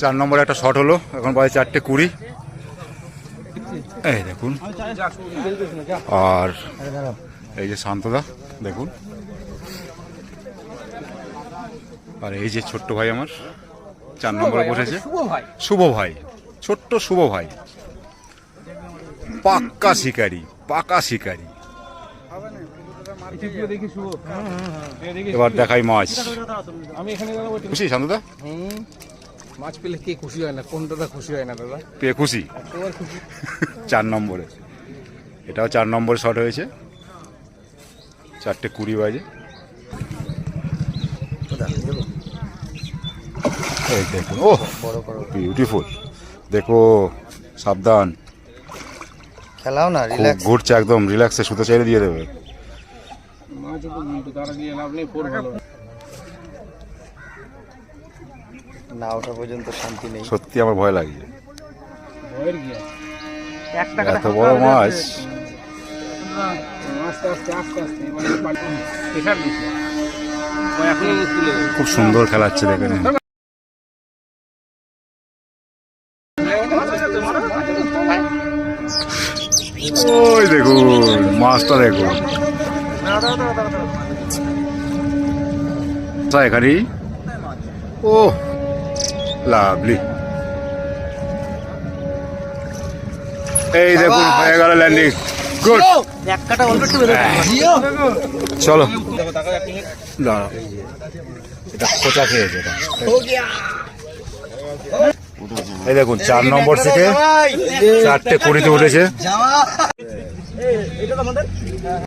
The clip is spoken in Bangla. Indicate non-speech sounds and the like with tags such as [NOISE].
চার নম্বরে একটা শট হলো এখন বাজে চারটে কুড়ি। এই দেখুন। আর এই যে শান্তদা দেখুন। আর এই যে ছোট্ট ভাই আমার চার নম্বরে বসেছে। শুভ ভাই। ছোট্ট শুভ ভাই। পাক্কা শিকারি পাকা শিকারি। এবার দেখাই মাছ। খুশি শান্তদা? মাছ পেলে কে খুশি হয় না? কোন দাদা খুশি হয় না দাদা? পেয়ে খুশি? খুশি? [LAUGHS] চার নম্বরে। এটাও চার নম্বরে শট হয়েছে। চারটে কুড়ি বাজে। এই দেখুন ও বিউটিফুল দেখো সাবধান। খেলাও না রিল্যাক্স ঘুরছে একদম রিল্যাক্সে শুতে চাইলে দিয়ে দেবে। মাছ তো দিয়ে লাভ নেই না ওঠা পর্যন্ত শান্তি নেই। সত্যি আমার ভয় লাগে। এত বড় মাছ। খুব সুন্দর খেলাচ্ছে দেখেন। ওই দেখুন মাছটা দেখুন। এখানে ও লাভলি। এই দেখুন হয়ে গেল ল্যান্ডিং গুড চলো। দাঁড়াও। এটা খোঁচা খেয়েছে এই দেখুন চার নম্বর থেকে চারটে কুড়িতে উঠেছে।